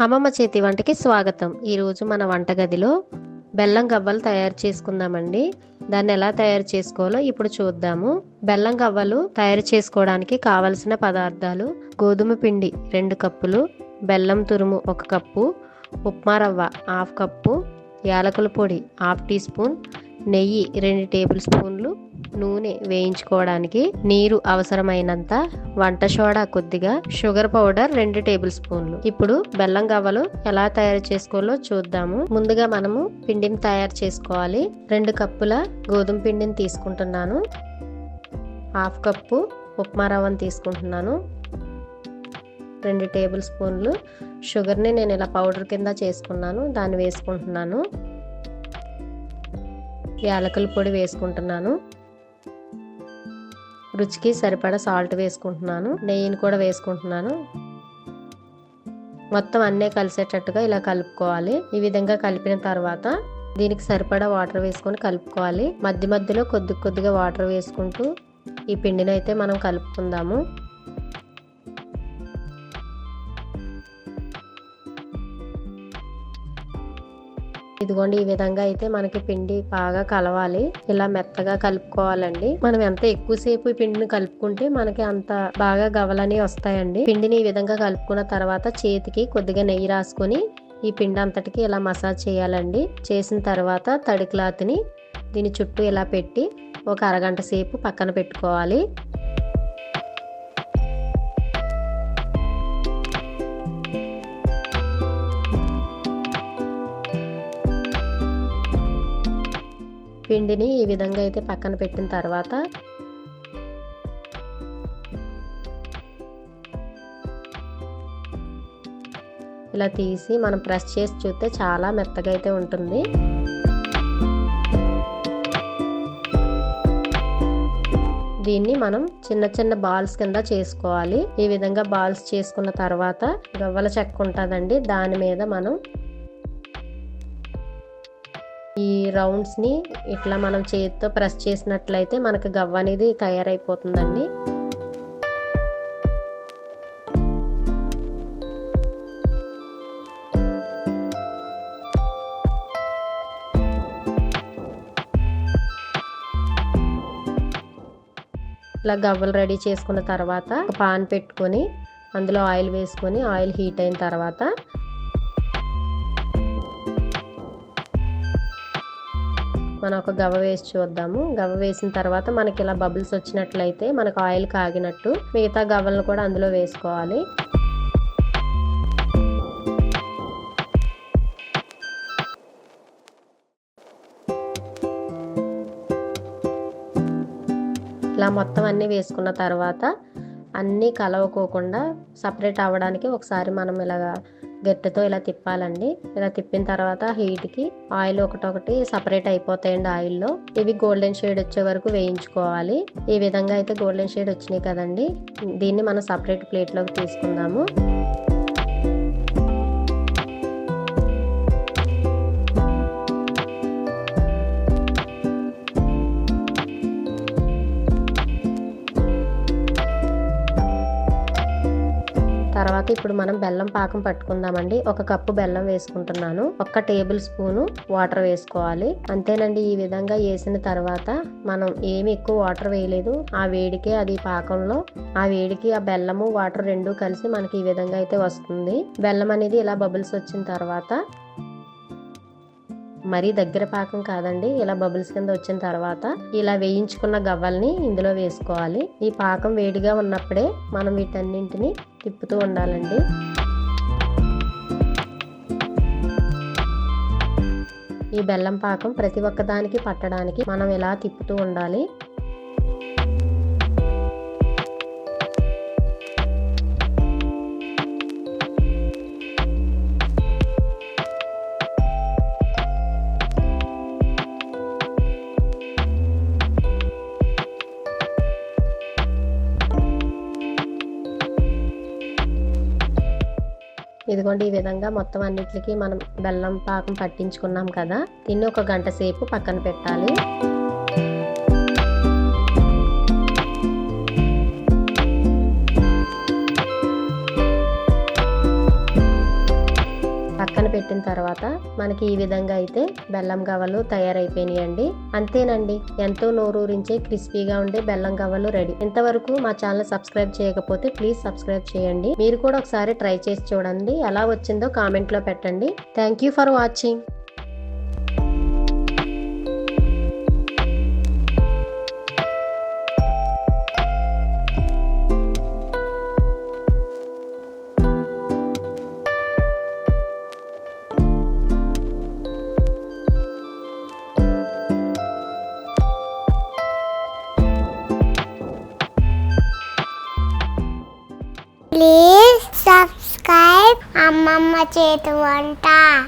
అమ్మమ్మ చేతి వంటకి స్వాగతం. ఈరోజు మన వంటగదిలో బెల్లం గవ్వలు తయారు చేసుకుందామండి. దాన్ని ఎలా తయారు చేసుకోవాలో ఇప్పుడు చూద్దాము. బెల్లం గవ్వలు తయారు చేసుకోవడానికి కావలసిన పదార్థాలు గోధుమ పిండి రెండు కప్పులు బెల్లం తురుము ఒక కప్పు ఉప్మా రవ్వ హాఫ్ కప్పు యాలకుల పొడి హాఫ్ టీ స్పూన్ నెయ్యి రెండు టేబుల్ స్పూన్లు నూనె వేయించుకోవడానికి నీరు అవసరమైనంత వంట సోడా కొద్దిగా షుగర్ పౌడర్ రెండు టేబుల్ స్పూన్లు. ఇప్పుడు బెల్లం గవ్వలు ఎలా తయారు చేసుకోవాలో చూద్దాము. ముందుగా మనము పిండిని తయారు చేసుకోవాలి. రెండు కప్పుల గోధుమ పిండిని తీసుకుంటున్నాను. హాఫ్ కప్పు ఉప్మా రవ్వను తీసుకుంటున్నాను. రెండు టేబుల్ స్పూన్లు షుగర్ని నేను ఇలా పౌడర్ కింద చేసుకున్నాను. దాన్ని వేసుకుంటున్నాను. యాలకుల పొడి వేసుకుంటున్నాను. రుచికి సరిపడా సాల్ట్ వేసుకుంటున్నాను నెయ్యిని కూడా వేసుకుంటున్నాను. మొత్తం అన్నీ కలిసేటట్టుగా ఇలా కలుపుకోవాలి. ఈ విధంగా కలిపిన తర్వాత దీనికి సరిపడా వాటర్ వేసుకొని కలుపుకోవాలి. మధ్య మధ్యలో కొద్ది కొద్దిగా వాటర్ వేసుకుంటూ ఈ పిండిని అయితే మనం కలుపుకుందాము. ఇదిగోండి ఈ విధంగా అయితే మనకి పిండి బాగా కలవాలి. ఇలా మెత్తగా కలుపుకోవాలండి. మనం ఎంత ఎక్కువసేపు ఈ పిండిని కలుపుకుంటే మనకి అంత బాగా గవలని వస్తాయండి. పిండిని ఈ విధంగా కలుపుకున్న తర్వాత చేతికి కొద్దిగా నెయ్యి రాసుకొని ఈ పిండి అంతటికి ఇలా మసాజ్ చేయాలండి. చేసిన తర్వాత తడి క్లాత్ని దీని చుట్టూ ఇలా పెట్టి ఒక అరగంట సేపు పక్కన పెట్టుకోవాలి. పిండిని ఈ విధంగా అయితే పక్కన పెట్టిన తర్వాత ఇలా తీసి మనం ప్రెస్ చేసి చూస్తే చాలా మెత్తగా అయితే ఉంటుంది. దీన్ని మనం చిన్న చిన్న బాల్స్ కింద చేసుకోవాలి. ఈ విధంగా బాల్స్ చేసుకున్న తర్వాత గవ్వల చెక్క ఉంటుందండి. దాని మీద మనం ఈ రౌండ్స్ని ఇట్లా మనం చేతితో ప్రెస్ చేసినట్లయితే మనకు గవ్వ అనేది తయారైపోతుందండి. ఇలా గవ్వలు రెడీ చేసుకున్న తర్వాత పాన్ పెట్టుకొని అందులో ఆయిల్ వేసుకొని ఆయిల్ హీట్ అయిన తర్వాత మనం ఒక గవ్వ వేసి చూద్దాము. గవ్వ వేసిన తర్వాత మనకి ఇలా బబుల్స్ వచ్చినట్లయితే మనకు ఆయిల్ కాగినట్టు మిగతా గవ్వలను కూడా అందులో వేసుకోవాలి. ఇలా మొత్తం అన్నీ వేసుకున్న తర్వాత అన్నీ కలవకోకుండా సపరేట్ అవ్వడానికి ఒకసారి మనం ఇలాగా గట్టెతో ఇలా తిప్పాలండి. ఇలా తిప్పిన తర్వాత హీట్కి ఆయిల్ ఒకటొకటి సపరేట్ అయిపోతాయండి ఆయిల్లో. ఇవి గోల్డెన్ షేడ్ వచ్చే వరకు వేయించుకోవాలి. ఈ విధంగా అయితే గోల్డెన్ షేడ్ వచ్చినాయి కదండి. దీన్ని మనం సపరేట్ ప్లేట్లోకి తీసుకుందాము. తర్వాత ఇప్పుడు మనం బెల్లం పాకం పట్టుకుందామండి. ఒక కప్పు బెల్లం వేసుకుంటున్నాను. ఒక్క టేబుల్ స్పూను వాటర్ వేసుకోవాలి. అంతేనండి ఈ విధంగా వేసిన తర్వాత మనం ఏమి ఎక్కువ వాటర్ వేయలేదు. ఆ వేడికే అది పాకంలో. ఆ వేడికి ఆ బెల్లము వాటర్ రెండు కలిసి మనకి ఈ విధంగా అయితే వస్తుంది. బెల్లం అనేది ఇలా బబుల్స్ వచ్చిన తర్వాత మరీ దగ్గర పాకం కాదండి. ఇలా బబుల్స్ కింద వచ్చిన తర్వాత ఇలా వేయించుకున్న గవ్వల్ని ఇందులో వేసుకోవాలి. ఈ పాకం వేడిగా ఉన్నప్పుడే మనం వీటన్నింటిని తిప్పుతూ ఉండాలండి. ఈ బెల్లం పాకం ప్రతి ఒక్కదానికి పట్టడానికి మనం ఇలా తిప్పుతూ ఉండాలి. ఇదిగోండి ఈ విధంగా మొత్తం అన్నిటికీ మనం బెల్లం పాకం పట్టించుకున్నాం కదా. దీన్ని ఒక గంట సేపు పక్కన పెట్టాలి. పక్కన తర్వాత మనకి ఈ విధంగా అయితే బెల్లం గవ్వలు తయారైపోయినాయండి. అంతేనండి. ఎంతో నోరూరించే క్రిస్పీగా ఉండే బెల్లం గవ్వలు రెడీ. ఇంతవరకు మా ఛానల్ సబ్స్క్రైబ్ చేయకపోతే ప్లీజ్ సబ్స్క్రైబ్ చేయండి. మీరు కూడా ఒకసారి ట్రై చేసి చూడండి. ఎలా వచ్చిందో కామెంట్లో పెట్టండి. Thank you for watching. Please subscribe అమ్మమ్మ చేతి వంట.